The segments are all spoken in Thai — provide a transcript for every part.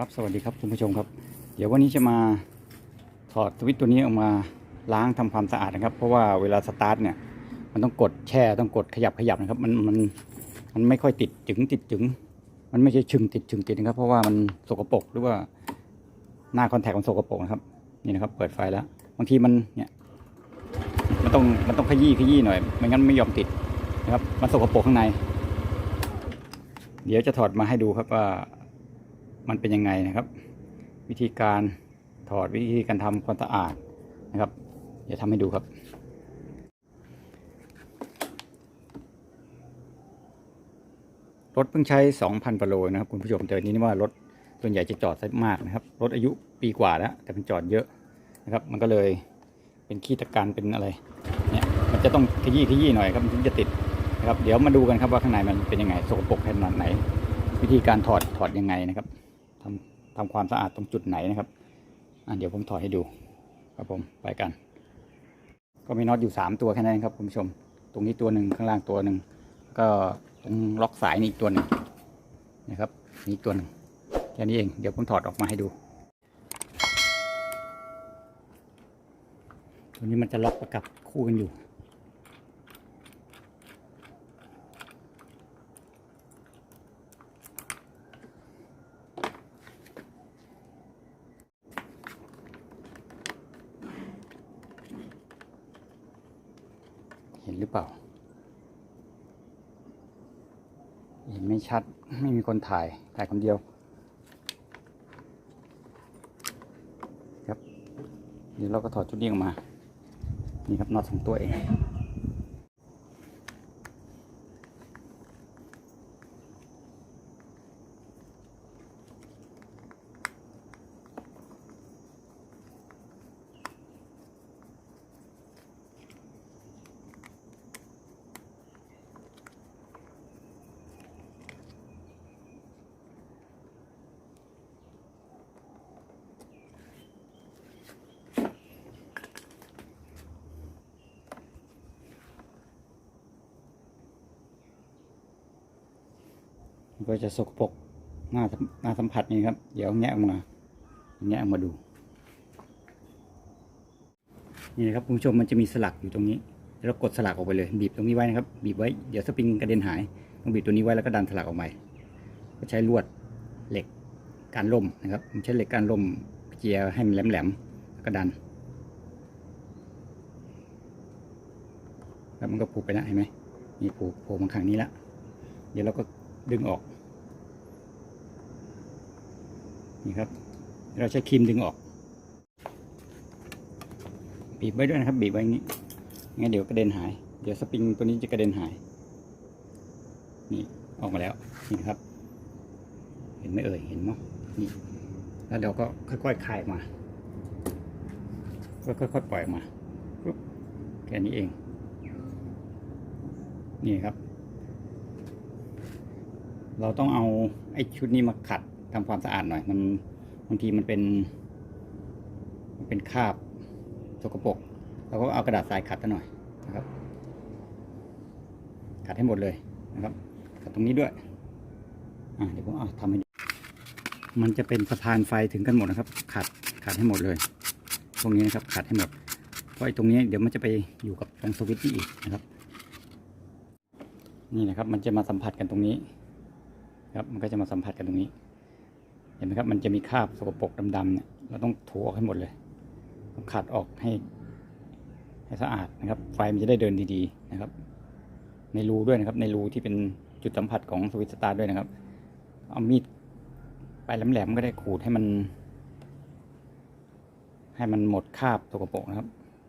ครับสวัสดีครับคุณผู้ชมครับ เดี๋ยววันนี้จะมาถอดสวิตช์ตัวนี้ออกมาล้างทำความสะอาดนะครับ เพราะว่าเวลาสตาร์ทเนี่ยมันต้องกดแช่ต้องกดขยับขยับนะครับ มันมันมันไม่ค่อยติดจึงติดจึง มันไม่ใช่ชึงติดชึงติดนะครับ เพราะว่ามันสกปรกหรือว่าหน้าคอนแทคมันสกปรกนะครับนี่นะครับ เปิดไฟแล้วบางทีมันเนี่ยมันต้องมันต้องขยี้ขยี้หน่อยไม่งั้นไม่ยอมติดนะครับมันสกปรกข้างใน เดี๋ยวจะถอดมาให้ดูครับว่า มันเป็นยังไงนะครับ วิธีการถอดวิธีการทำความสะอาดนะครับเดี๋ยวทำให้ดูครับ รถเพิ่งใช้ 2,000กว่าโลนะครับคุณผู้ชมแต่นี้นี่ว่ารถส่วนใหญ่จะจอดซะมากนะครับ รถอายุปีกว่าแล้ว แต่มันจอดเยอะนะครับ มันก็เลยเป็นขี้ตะการเป็นอะไรเนี่ยมันจะต้องขยี้ขยี้หน่อยครับมันถึงจะติดนะครับ เดี๋ยวมาดูกันครับว่าข้างในมันเป็นยังไงสกปรกขนาดไหน วิธีการถอดถอดยังไงนะครับ ทำทำความสะอาดตรงจุดไหนนะครับอะเดี๋ยวผมถอดให้ดูครับผมไปกัน ก็มีน็อตอยู่สามตัวแค่นั้นครับคุณผู้ชม ตรงนี้ตัวหนึ่งข้างล่างตัวหนึ่งก็ตรงล็อกสายนี่อีกตัวหนึ่งนะครับนี่อีกตัวหนึ่งแค่นี้เองเดี๋ยวผมถอดออกมาให้ดูตัวนี้มันจะล็อกประกับคู่กันอยู่ นหรือเปล่า เห็นไม่ชัด ไม่มีคนถ่าย ถ่ายคนเดียว ครับ เดี๋ยวเราก็ถอดชุดนี้ออกมา นี่ครับน็อตสองตัวเอง ก็จะสกปรกหน้าหน้าสัมผัสนี่ครับ เดี๋ยวแงะออกมาแงะออกมาดู นี่นะครับคุณผู้ชมมันจะมีสลักอยู่ตรงนี้แล้วเรากดสลักออกไปเลยบีบตรงนี้ไว้นะครับบีบไว้เดี๋ยวสปริงกระเด็นหายต้องบีบตัวนี้ไว้แล้วก็ดันสลักออกมาก็ใช้ลวดเหล็กการล่มนะครับใช้เหล็กการล่มเจียให้มันแหลมๆแล้วก็ดันแล้วมันก็ผูกไปนะเห็นไหมมีผูกโผล่มาข้างนี้แล้วเดี๋ยวเราก็ดึงออก นี่ครับ เราใช้ครีมดึงออก บีบไว้ด้วยนะครับ บีบไว้อย่างนี้งั้นเดี๋ยวกระเด็นหาย เดี๋ยวสปริงตัวนี้จะกระเด็นหาย นี่ออกมาแล้วนี่ครับ เห็นไหมเอ่ยเห็นมั้ยนี่แล้วเราก็ค่อยๆคลายมาก็ค่อยๆปล่อยออกมาปุ๊บแค่นี้เอง นี่ครับ เราต้องเอาไอ้ชุดนี้มาขัด ทำความสะอาดหน่อย มันบางทีมันเป็น มันเป็นคราบสกปรกเราก็เอากระดาษทรายขัดซะหน่อยนะครับ ขัดให้หมดเลยนะครับ ขัดตรงนี้ด้วยอ่าเดี๋ยวผมเอาทำให้ดูมันจะเป็นสะพานไฟถึงกันหมดนะครับ ขัดขัดให้หมดเลยตรงนี้นะครับ ขัดให้หมดเพราะไอ้ตรงนี้เดี๋ยวมันจะไปอยู่กับตรงสวิตช์นี่อีกนะครับ นี่นะครับ มันจะมาสัมผัสกันตรงนี้ ครับมันก็จะมาสัมผัสกันตรงนี้ เห็นไหมครับ มันจะมีคราบสกปรกดำๆเนี่ยเราต้องถูออกให้หมดเลยต้องขัดออกให้ ให้สะอาดนะครับ ไฟมันจะได้เดินดีๆนะครับ ในรูด้วยนะครับ ในรูที่เป็นจุดสัมผัสของสวิตช์สตาร์ด้วยนะครับ เอามีดไปลแหลมๆก็ได้ขูดให้มัน ให้มันหมดคราบสกปรกนะครับ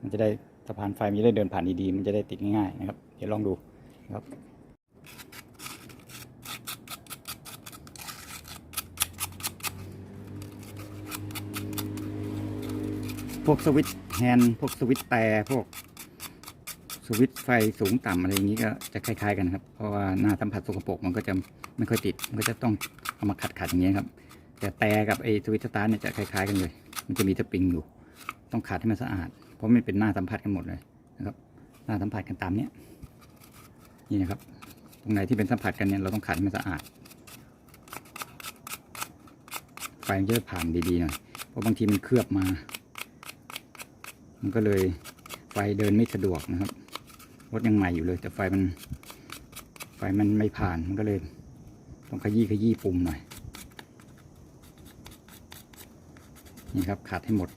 มันจะได้สะพานไฟมันจะได้เดินผ่านดีๆมันจะได้ติดง่ายๆนะครับ เดี๋ยวลองดูนะครับ พวกสวิตช์แฮนด์พวกสวิตช์แต่พวกสวิตช์ไฟสูงต่ำอะไรอย่างนี้ก็จะคล้ายๆกันครับ เพราะว่าหน้าสัมผัสสกปรกมันก็จะไม่ค่อยติด มันก็จะต้องเอามาขัดๆอย่างนี้ยครับแต่แต่กับไอ้สวิตช์สตาร์เนี่ยจะคล้ายๆกันเลย มันจะมีสปริงอยู่ ต้องขัดให้มันสะอาด เพราะมันเป็นหน้าสัมผัสกันหมดเลยนะครับ หน้าสัมผัสกันตามเนี้ยนี่นะครับ ตรงไหนที่เป็นสัมผัสกันเนี่ยเราต้องขัดให้มันสะอาด ไฟมันจะผ่านดีๆหน่อย เพราะบางทีมันเคลือบมา มันก็เลยไฟเดินไม่สะดวกนะครับรถยังใหม่อยู่เลย แต่ไฟมัน ไฟมันไม่ผ่านมันก็เลย ต้องขยี้ขยี้ปุ่มหน่อยนี่ครับขัดให้หมด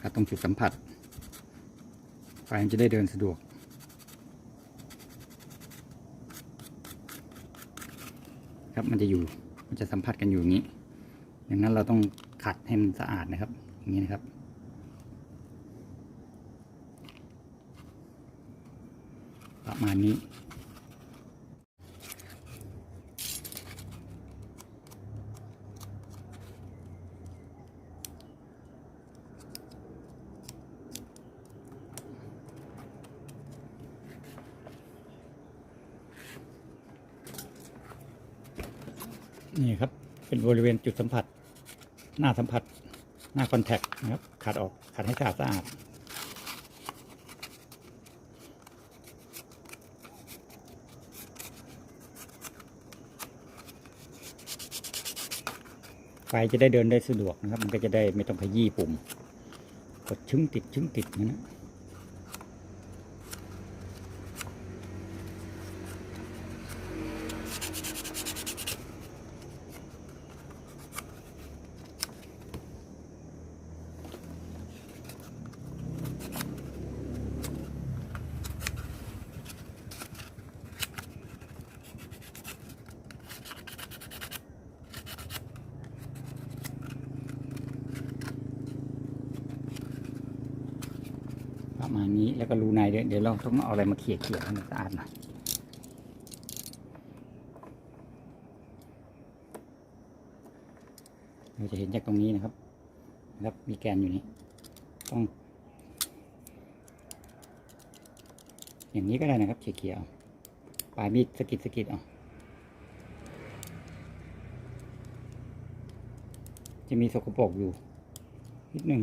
ขัดตรงจุดสัมผัส ไฟมันจะได้เดินสะดวกครับมันจะอยู่มันจะสัมผัสกันอยู่อย่างนี้ ดังนั้นเราต้องขัดให้มันสะอาดนะครับ อย่างนี้นะครับ ประมาณนี้ นี่ครับ เป็นบริเวณจุดสัมผัส หน้าสัมผัส หน้าคอนแทคนะครับ ขัดออก ขัดให้สะอาดสะอาด ฟจะได้เดินได้สะดวกนะครับ มันก็จะได้ไม่ต้องขยี้ปุ่ม กดชึ้งติดชึ้งติดนั้นนะ แล้วก็รูในเดี๋ยวเดี๋ยวเราต้องเอาอะไรมาเขี่ยเขี่ยให้มันสะอาดหน่อยเราจะเห็นจากตรงนี้นะครับนะครับมีแกนอยู่นี้ต้อง อย่างนี้ก็ได้นะครับเขี่ยเขี่ยปลายมีดสกิดสกิดเอาจะมีสกปรกอยู่นิดหนึ่ง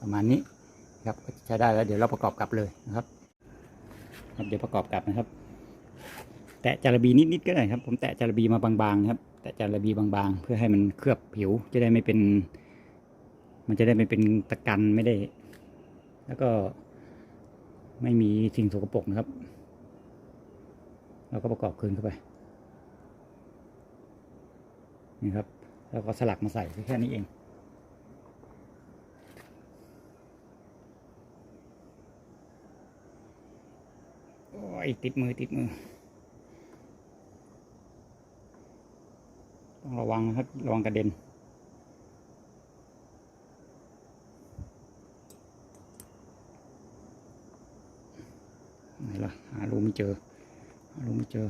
ประมาณนี้ครับใช้ได้แล้วเดี๋ยวเราประกอบกลับเลยนะครับ เดี๋ยวประกอบกลับนะครับ แตะจาระบีนิดๆก็ได้ครับ ผมแตะจาระบีมาบางๆนะครับ แตะจาระบีบางๆ เพื่อให้มันเคลือบผิวจะได้ไม่เป็น มันจะได้ไม่เป็นตะกันไม่ได้ แล้วก็ไม่มีสิ่งสกปรกนะครับ เราก็ประกอบคืนเข้าไป นี่ครับ แล้วก็สลักมาใส่แค่นี้เอง โอ้ยติดมือติดมือ ต้องระวังนะครับ ระวังกระเด็นไหนล่ะหารูไม่เจอ หารูไม่เจอ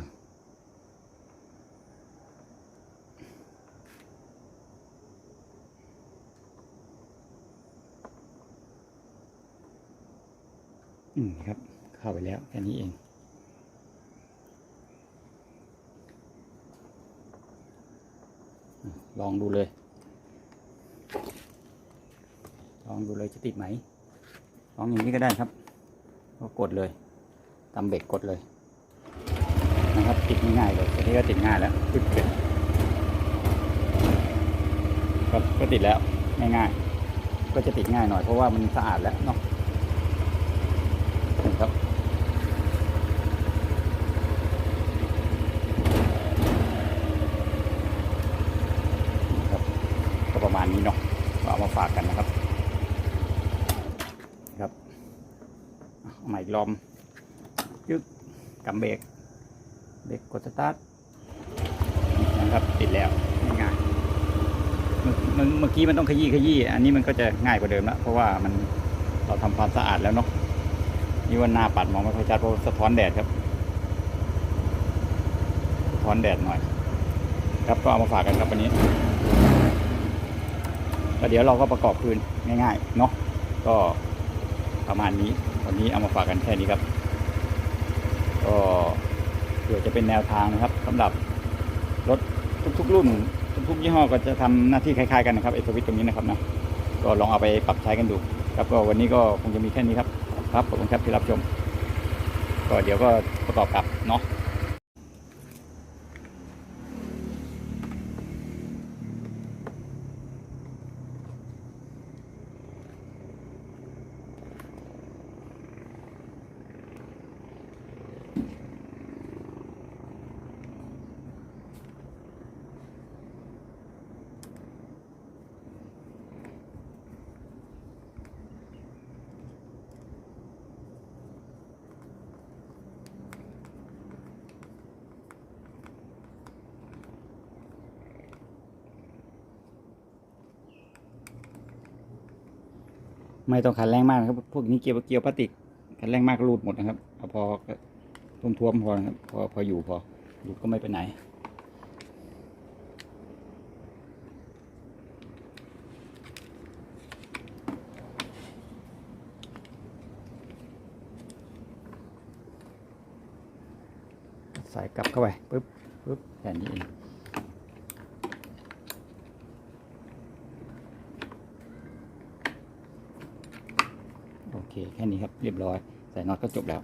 อืมครับ เข้าไปแล้วแค่นี้เอง ลองดูเลย ลองดูเลยจะติดไหม ลองอย่างนี้ก็ได้ครับ ก็กดเลยตามเบรกกดเลย นะครับติดง่ายเลยตอนนี้ก็ติดง่ายแล้วปึ๊บเสร็จก็ก็ติดแล้วง่ายๆก็จะติดง่ายหน่อยเพราะว่ามันสะอาดแล้วเนาะครับ ครับก็ประมาณนี้เนาะก็เอามาฝากกันนะครับ ครับ เอาใหม่อีกรอบยึกกำเบรกเบรกกดสตาร์ทนะครับติดแล้วง่ายเมื่อกี้มันต้องขยี้ขยี้อันนี้มันก็จะง่ายกว่าเดิมแล้วเพราะว่ามันเราทำความสะอาดแล้วเนาะนี่ว่าหน้าปัดมองไม่ค่อยชัดเพราะสะท้อนแดดครับสะท้อนแดดหน่อย ครับก็เอามาฝากกันครับวันนี้แล้วเดี๋ยวเราก็ประกอบคืนง่ายๆเนาะก็ ประมาณนี้ วันนี้เอามาฝากกันแค่นี้ครับ ก็เผื่อจะเป็นแนวทางนะครับสำหรับรถทุกๆ รุ่น ทุกๆยี่ห้อก็จะทำหน้าที่คล้ายๆกันนะครับไอสวิตตรงนี้นะครับนะก็ลองเอาไปปรับใช้กันดูครับก็วันนี้ก็คงจะมีแค่นี้ครับ ครับขอบคุณครับที่รับชม ก็เดี๋ยวก็ประกอบกับเนาะ ไม่ต้องขันแรงมากนะครับ พวกนี้เกียวเกียวพลาสติกขันแรงมากรูดหมดนะครับเอาพอทุ่มทวมๆพอนะครับพอพออยู่พอหลุดก็ไม่ไปไหน ใส่กลับเข้าไปปึ๊บปึ๊บแค่นี้เอง โอเค แค่นี้ครับเรียบร้อยใส่น็อตก็จบแล้ว